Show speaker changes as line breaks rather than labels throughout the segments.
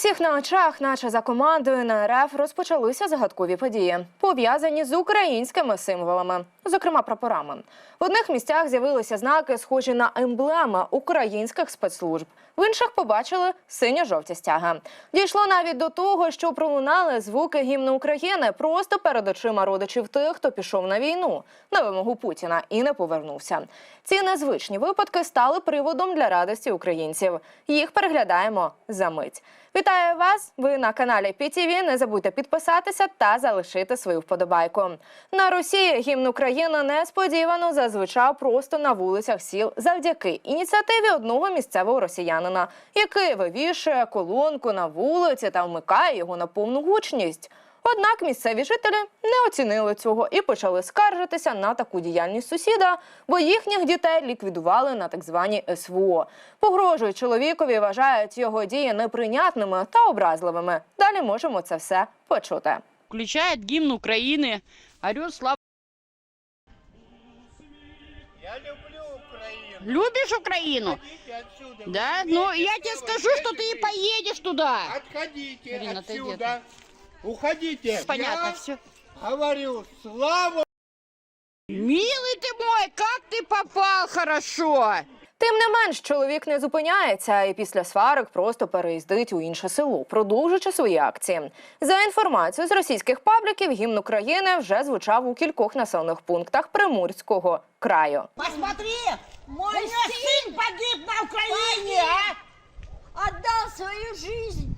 всіх на очах, наче за командою на РФ, розпочалися загадкові події, пов'язані з українськими символами, зокрема прапорами. В одних місцях з'явилися знаки, схожі на емблеми українських спецслужб. В інших побачили синьо-жовті стяги. Дійшло навіть до того, що пролунали звуки гімну України просто перед очима родичів тих, хто пішов на війну на вимогу Путіна і не повернувся. Ці незвичні випадки стали приводом для радості українців. Їх переглядаємо за мить. Вітаю вас! Ви на каналі ПІТІВІ. Не забудьте підписатися та залишити свою вподобайку. На Росії гімн України несподівано зазвичав просто на вулицях сіл завдяки ініціативі одного місцевого росіянина, який вивішує колонку на вулиці та вмикає його на повну гучність. Однак місцеві жителі не оцінили цього і почали скаржитися на таку діяльність сусіда, бо їхніх дітей ліквідували на так звані СВО. Погрожують чоловікові, вважають його дії неприйнятними та образливими. Далі можемо це все почути.
включает гимн Украины, орет слава. Любишь Украину?
Отходите отсюда.
Да?
Вы
Ну,
имеете
я тебе
право
скажу, что ты и
здесь
поедешь туда.
Отходите
Ирина, ты
отсюда. Уходите.
Понятно,
Я
все.
говорю, слава
Милый ты мой, как ты попал хорошо.
Тим не менш, чоловік не зупиняється і після сварок просто переїздить у інше село, продовжуючи свої акції. За інформацією з російських пабліків, гімн України вже звучав у кількох населених пунктах Приморського краю.
Посмотри, мой сын погиб на Украине, а? Отдал свою жизнь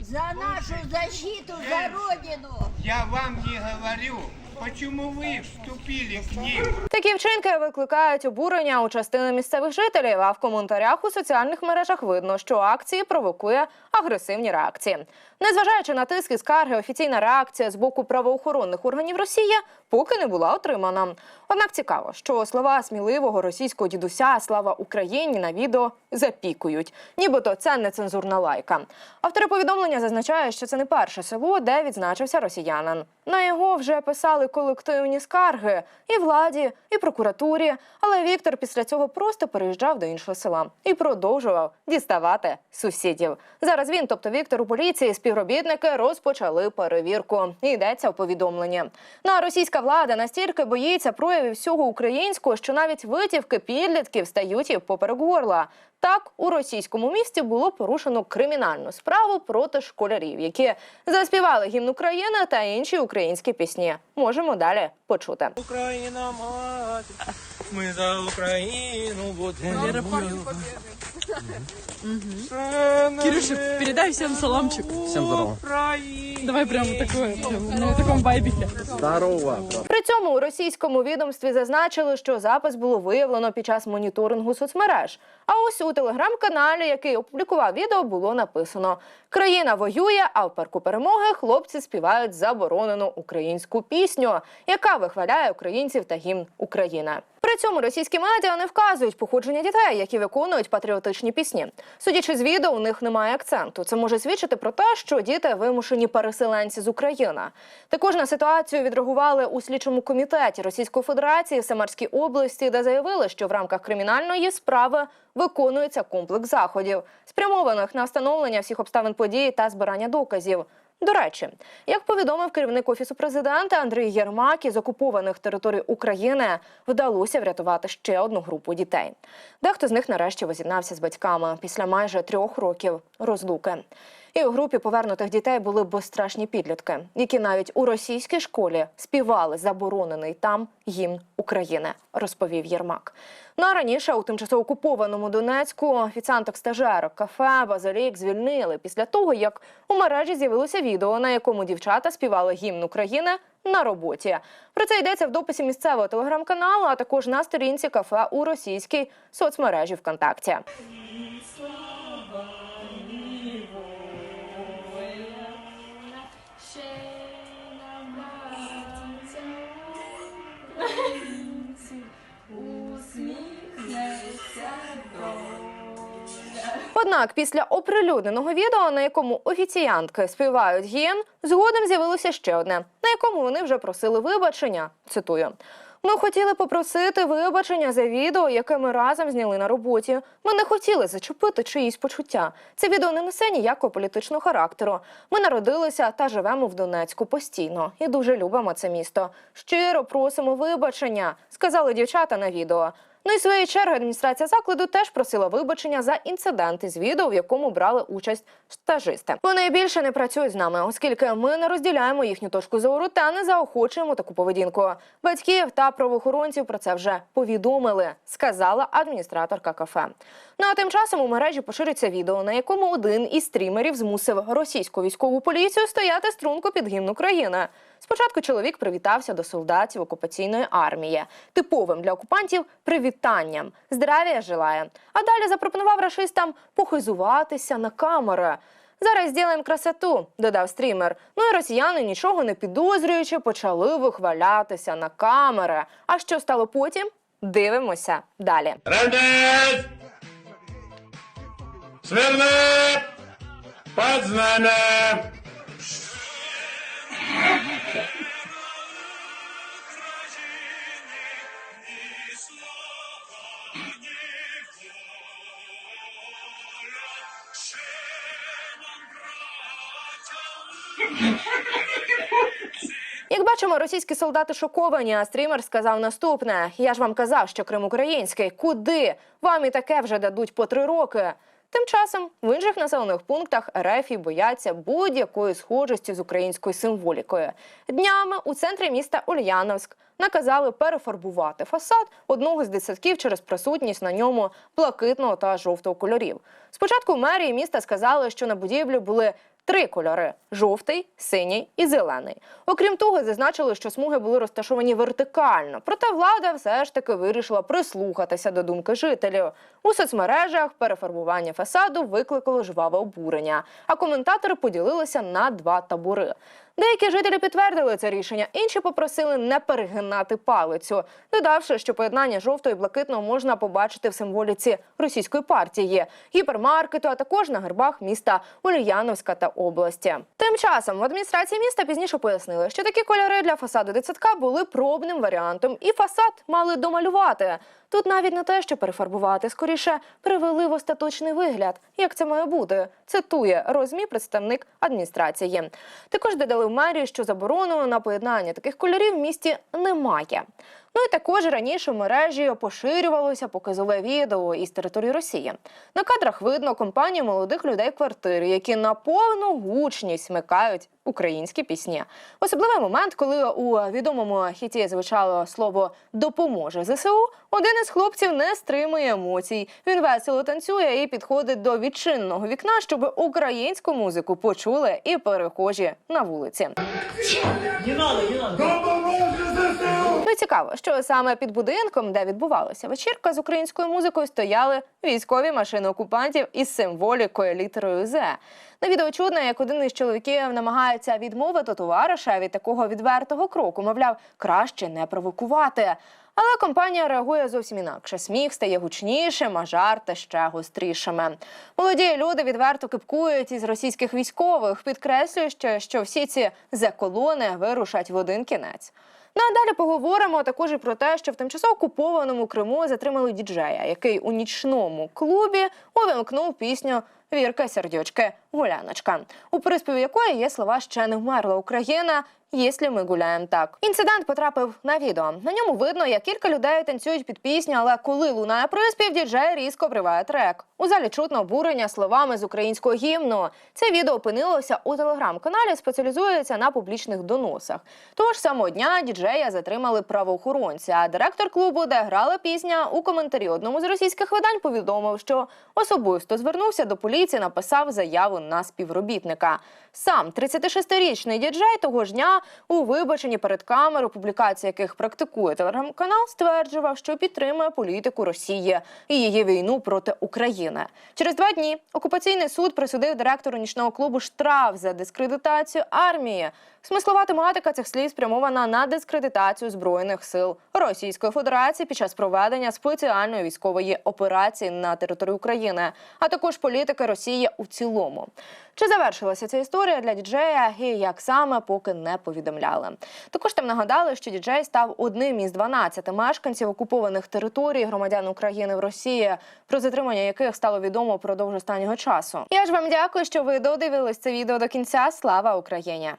за нашу защиту, за Родину.
Я вам не говорю, почему вы вступили к ним.
Такі вчинки викликають обурення у частини місцевих жителів. А в коментарях у соціальних мережах видно, що акції провокує агресивні реакції. Незважаючи на тиск і скарги, офіційна реакція з боку правоохоронних органів Росії поки не була отримана. Однак цікаво, що слова сміливого російського дідуся Слава Україні на відео запікують, нібито це нецензурна лайка. Автори повідомлення зазначають, що це не перше село, де відзначився росіянин. На його вже писали колективні скарги і владі, і прокуратурі. Але Віктор після цього просто переїжджав до іншого села і продовжував діставати сусідів. Зараз він, тобто Віктор у поліції, співробітники розпочали перевірку. І йдеться у повідомленні. Ну а російська влада настільки боїться проявів всього українського, що навіть витівки підлітків стають їй поперек горла. Так, у російському місті було порушено кримінальну справу проти школярів, які заспівали гімн України та інші українські пісні. Можемо далі почути.
Україна мать, ми за Україну будемо.
Кирюша, передай всем саламчик.
Всем здорово.
Давай прямо такое, прям на таком вайбике.
Здорово.
При цьому у російському відомстві зазначили, що запис було виявлено під час моніторингу соцмереж. А ось у телеграм-каналі, який опублікував відео, було написано: країна воює, а в парку перемоги хлопці співають заборонену українську пісню, яка вихваляє українців та гімн України. При цьому російські медіа не вказують походження дітей, які виконують патріотичні пісні. Судячи з відео, у них немає акценту. Це може свідчити про те, що діти вимушені переселенці з України. Також на ситуацію відреагували у слідчому комітеті Російської Федерації в Самарській області, де заявили, що в рамках кримінальної справи виконується комплекс заходів, спрямованих на встановлення всіх обставин події та збирання доказів. До речі, як повідомив керівник офісу президента Андрій Єрмак, із окупованих територій України вдалося врятувати ще одну групу дітей. Дехто з них нарешті воз'єднався з батьками після майже трьох років розлуки. І у групі повернутих дітей були безстрашні підлітки, які навіть у російській школі співали заборонений там гімн України, розповів Єрмак. Ну а раніше у тимчасово окупованому Донецьку офіціанток стажерок кафе Базилік звільнили після того, як у мережі з'явилося відео, на якому дівчата співали гімн України на роботі. Про це йдеться в дописі місцевого телеграм-каналу, а також на сторінці кафе у російській соцмережі ВКонтакті. Однак після оприлюдненого відео, на якому офіціантки співають гімн, згодом з'явилося ще одне, на якому вони вже просили вибачення. Цитую. Ми хотіли попросити вибачення за відео, яке ми разом зняли на роботі. Ми не хотіли зачепити чиїсь почуття. Це відео не несе ніякого політичного характеру. Ми народилися та живемо в Донецьку постійно і дуже любимо це місто. Щиро просимо вибачення, сказали дівчата на відео. Ну і своєї черги адміністрація закладу теж просила вибачення за інциденти з відео, в якому брали участь стажисти. Вони більше не працюють з нами, оскільки ми не розділяємо їхню точку зору та не заохочуємо таку поведінку. Батьків та правоохоронців про це вже повідомили, сказала адміністраторка кафе. Ну а тим часом у мережі поширюється відео, на якому один із стрімерів змусив російську військову поліцію стояти струнко під гімн України. Спочатку чоловік привітався до солдатів окупаційної армії, типовим для окупантів привітанням здравія желає. А далі запропонував рашистам похизуватися на камери. Зараз зробимо красоту, додав стрімер. Ну і росіяни, нічого не підозрюючи, почали вихвалятися на камери. А що стало потім? Дивимося далі.
Смирно! Под знамя!
Як бачимо, російські солдати шоковані. А стрімер сказав наступне: Я ж вам казав, що Крим український. Куди? Вам і таке вже дадуть по три роки. Тим часом в інших населених пунктах РФ бояться будь-якої схожості з українською символікою. Днями у центрі міста Ульяновськ наказали перефарбувати фасад одного з дитсадків через присутність на ньому блакитного та жовтого кольорів. Спочатку мерії міста сказали, що на будівлю були три кольори: жовтий, синій і зелений. Окрім того, зазначили, що смуги були розташовані вертикально. Проте влада все ж таки вирішила прислухатися до думки жителів. У соцмережах перефарбування фасаду викликало жваве обурення, а коментатори поділилися на два табори. Деякі жителі підтвердили це рішення, інші попросили не перегинати палицю, додавши, що поєднання жовтого і блакитного можна побачити в символіці російської партії, гіпермаркету, а також на гербах міста Ульяновська та області. Тим часом в адміністрації міста пізніше пояснили, що такі кольори для фасаду дитсадка були пробним варіантом, і фасад мали домалювати. Тут навіть не те, що перефарбувати, скоріше привели в остаточний вигляд. Як це має бути? Цитує розмі представник адміністрації. Також додали в мерії, що заборону на поєднання таких кольорів в місті немає. Ну і також раніше в мережі поширювалося показове відео із території Росії. На кадрах видно компанію молодих людей квартири, які на повну гучність смикають українські пісні. Особливий момент, коли у відомому хіті звучало слово допоможе ЗСУ. Один із хлопців не стримує емоцій. Він весело танцює і підходить до відчинного вікна, щоб українську музику почули і перехожі на вулиці. Ну цікаво, що саме під будинком, де відбувалася вечірка з українською музикою, стояли військові машини окупантів із символікою літерою З. На відео чудно, як один із чоловіків намагається відмовити товариша від такого відвертого кроку. Мовляв, краще не провокувати. Але компанія реагує зовсім інакше. Сміх стає гучнішим, а жарти ще гострішими. Молоді люди відверто кипкують із російських військових, підкреслюючи, що всі ці зе-колони вирушать в один кінець. Ну а далі поговоримо також і про те, що в тимчасово окупованому Криму затримали діджея, який у нічному клубі увімкнув пісню Вірка сердючки гуляночка, у приспіві якої є слова ще не вмерла Україна. Якщо ми гуляємо так. Інцидент потрапив на відео. На ньому видно, як кілька людей танцюють під пісню, але коли лунає приспів, діджей різко обриває трек. У залі чутно обурення словами з українського гімну. Це відео опинилося у телеграм-каналі, спеціалізується на публічних доносах. Того ж самого дня діджея затримали правоохоронці. А директор клубу, де грала пісня, у коментарі одному з російських видань повідомив, що особисто звернувся до поліції, написав заяву на співробітника. Сам 36-річний діджей того ж дня у вибаченні перед камерою, публікації яких практикує телеграм-канал, стверджував, що підтримує політику Росії і її війну проти України. Через два дні окупаційний суд присудив директору нічного клубу штраф за дискредитацію армії. Смислова тематика цих слів спрямована на дискредитацію дискредитацію збройних сил Російської Федерації під час проведення спеціальної військової операції на території України, а також політики Росії у цілому. Чи завершилася ця історія для діджея і як саме поки не повідомляли. Також там нагадали, що діджей став одним із 12 мешканців окупованих територій громадян України в Росії, про затримання яких стало відомо впродовж останнього часу. Я ж вам дякую, що ви додивились це відео до кінця. Слава Україні!